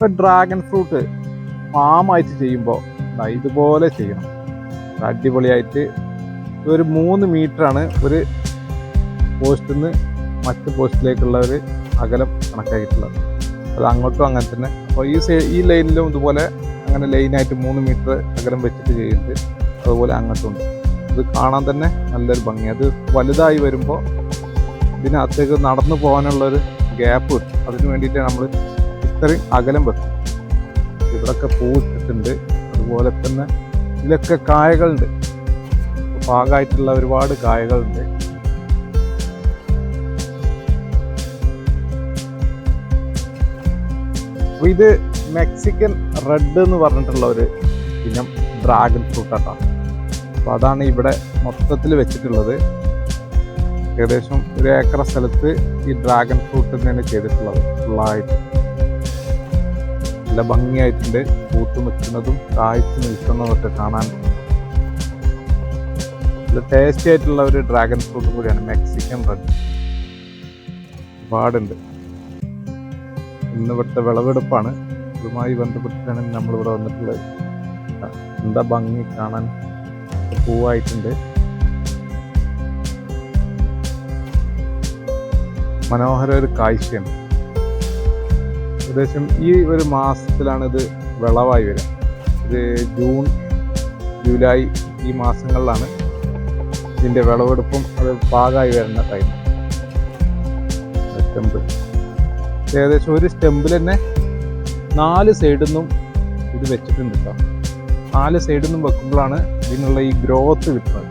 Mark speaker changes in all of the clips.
Speaker 1: ഇപ്പൊ dragon fruit ഫാമായിട്ട് ചെയ്യുമ്പോൾ ഇതുപോലെ ചെയ്യണം. അടിപൊളിയായിട്ട് ഒരു മൂന്ന് മീറ്ററാണ് ഒരു പോസ്റ്റിൽ നിന്ന് മറ്റ് പോസ്റ്റിലേക്കുള്ള ഒരു അകലം കണക്കാക്കിയിട്ടുള്ളത്. അത് അങ്ങോട്ടും അങ്ങനെ തന്നെ. അപ്പോൾ ഈ സൈ ഈ ലൈനിലും ഇതുപോലെ അങ്ങനെ ലൈനായിട്ട് മൂന്ന് മീറ്റർ അകലം വെച്ചിട്ട് ചെയ്യുന്നുണ്ട് അതുപോലെ അങ്ങോട്ടും ഉണ്ട്. ഇത് കാണാൻ തന്നെ നല്ലൊരു ഭംഗി. അത് വലുതായി വരുമ്പോൾ ഇതിനകത്തേക്ക് നടന്നു പോകാനുള്ളൊരു ഗ്യാപ്പ് കിട്ടും. അതിന് വേണ്ടിയിട്ട് നമ്മൾ ഇത്രയും അകലം വെക്കും. ഇവിടൊക്കെ പൂവിട്ടിട്ടുണ്ട്. അതുപോലെ തന്നെ ഇതിലൊക്കെ കായകളുണ്ട്. പാകമായിട്ടുള്ള ഒരുപാട് കായകളുണ്ട്. ഇത് മെക്സിക്കൻ റെഡ് എന്ന് പറഞ്ഞിട്ടുള്ള ഒരു ഇനം ഡ്രാഗൺ ഫ്രൂട്ട് ആട്ടോ. അപ്പോൾ അതാണ് ഇവിടെ മൊത്തത്തിൽ വെച്ചിട്ടുള്ളത്. ഏകദേശം ഒരു ഏക്കർ സ്ഥലത്ത് ഈ ഡ്രാഗൺ ഫ്രൂട്ട് തന്നെയാണ് ചെയ്തിട്ടുള്ളത്. ഫുള്ളായിട്ട്. നല്ല ഭംഗിയായിട്ടുണ്ട്. പൂത്ത് നിൽക്കുന്നതും കായ്ച്ചു നിൽക്കുന്നതും ഒക്കെ കാണാൻ നല്ല ടേസ്റ്റി ആയിട്ടുള്ള ഒരു ഡ്രാഗൺ ഫ്രൂട്ട് കൂടിയാണ് മെക്സിക്കൻ റെഡ് ഒരുപാടുണ്ട്. ഇന്ന് ഇവിടുത്തെ വിളവെടുപ്പാണ്. ഇതുമായി ബന്ധപ്പെട്ടിട്ടാണ് നമ്മളിവിടെ വന്നിട്ടുള്ളത്. എന്താ ഭംഗി കാണാൻ പൂവായിട്ടുണ്ട്. മനോഹര ഒരു കാഴ്ചയാണ്. ഏകദേശം ഈ ഒരു മാസത്തിലാണ് ഇത് വിളവായി വരിക. ഇത് ജൂൺ ജൂലൈ ഈ മാസങ്ങളിലാണ് ഇതിന്റെ വിളവെടുപ്പും അത് പാകമായി വരുന്ന ടൈം സ്റ്റെമ്പ്. ഏകദേശം ഒരു സ്റ്റെമ്പിൽ തന്നെ നാല് സൈഡിൽ നിന്നും ഇത് വെച്ചിട്ടുണ്ട് കേട്ടോ നാല് സൈഡിൽ നിന്നും വെക്കുമ്പോഴാണ് ഇതിനുള്ള ഈ ഗ്രോത്ത് കിട്ടുന്നത്.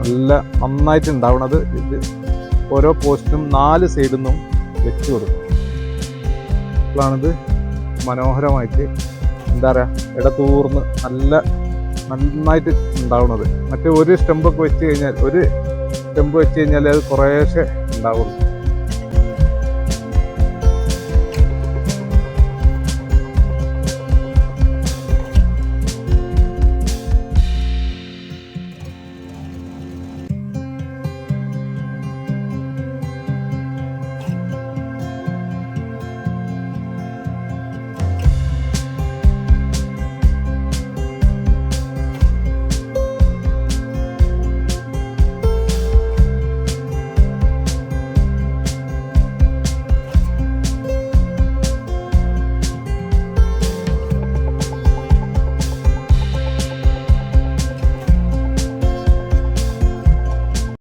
Speaker 1: നല്ല നന്നായിട്ട് ഉണ്ടാവണത് ഇത് ഓരോ പോസ്റ്റിനും നാല് സൈഡിൽ നിന്നും വെച്ച് കൊടുക്കും. അപ്പോഴാണിത് മനോഹരമായിട്ട് എന്താ പറയുക ഇടതൂർന്ന് നല്ല നന്നായിട്ട് ഉണ്ടാവുന്നത്. മറ്റേ ഒരു സ്റ്റെമ്പൊക്കെ വെച്ച് കഴിഞ്ഞാൽ ഒരു സ്റ്റെമ്പ് വെച്ച് കഴിഞ്ഞാൽ അത് കുറേശ്ശെ ഉണ്ടാവുള്ളൂ.